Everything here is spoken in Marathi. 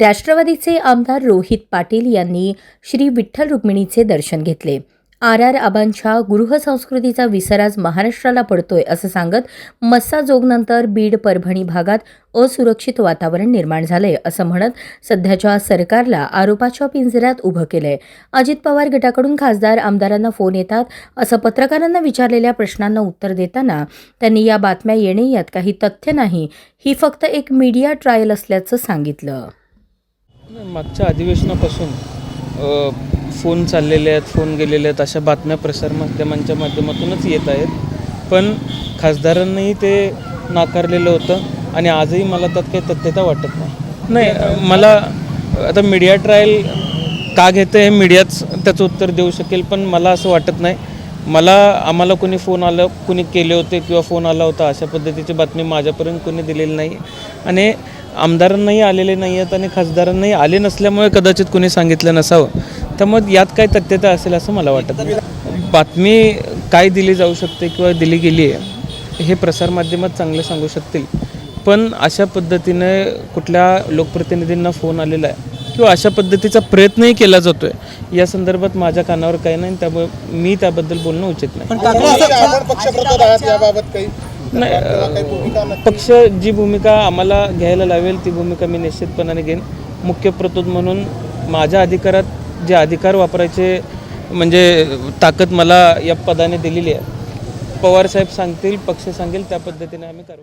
राष्ट्रवादीचे आमदार रोहित पाटील यांनी श्री विठ्ठल रुक्मिणीचे दर्शन घेतले. आर. आर. आबांच्या गृहसंस्कृतीचा विसर आज महाराष्ट्राला पडतोय असं सांगत मस्साजोगनंतर बीड परभणी भागात असुरक्षित वातावरण निर्माण झालंय असं म्हणत सध्याच्या सरकारला आरोपाच्या पिंजऱ्यात उभं केलंय. अजित पवार गटाकडून खासदार आमदारांना फोन येतात असं पत्रकारांना विचारलेल्या प्रश्नांना उत्तर देताना त्यांनी या बातम्या येणे यात काही तथ्य नाही ही फक्त एक मीडिया ट्रायल असल्याचं सांगितलं. मागच्या अधिवेशनापासून फोन चाललेले आहेत फोन गेलेले आहेत अशा बातम्या प्रसारमाध्यमांच्या माध्यमातूनच येत आहेत. पण खासदारांनाही ते नाकारलेलं होतं आणि आजही मला त्यात काही तथ्यता वाटत नाही. नाही मला आता मीडिया ट्रायल का घेतं हे मीडियाच त्याचं उत्तर देऊ शकेल पण मला असं वाटत नाही. मला आम्हाला कोणी फोन आलं कोणी केले होते किंवा फोन आला होता अशा पद्धतीची बातमी माझ्यापर्यंत कोणी दिलेली नाही. आणि आमदारांनाही आलेले नाही आहेत आणि खासदारांनाही आले नसल्यामुळे कदाचित कोणी सांगितलं नसावं. त्यामुळे यात काय तथ्यता असेल असं मला वाटत नाही. बातमी काय दिली जाऊ शकते किंवा दिली गेली आहे हे प्रसारमाध्यमात चांगलं सांगू शकतील. पण अशा पद्धतीने कुठल्या लोकप्रतिनिधींना फोन आलेला आहे किंवा अशा पद्धतीचा प्रयत्नही केला जातो आहे या संदर्भात माझ्या कानावर काही नाही त्यामुळे मी त्याबद्दल बोलणं उचित नाही. नाही पक्ष जी भूमिका आम्हाला घ्यायला लावेल ती भूमिका मी निश्चितपणाने घेईन. मुख्य प्रतोद म्हणून माझ्या अधिकारात जे अधिकार वापरायचे म्हणजे ताकद मला या पदाने दिलेली आहे. पवार साहेब सांगतील पक्ष सांगेल त्या पद्धतीने आम्ही कारवाई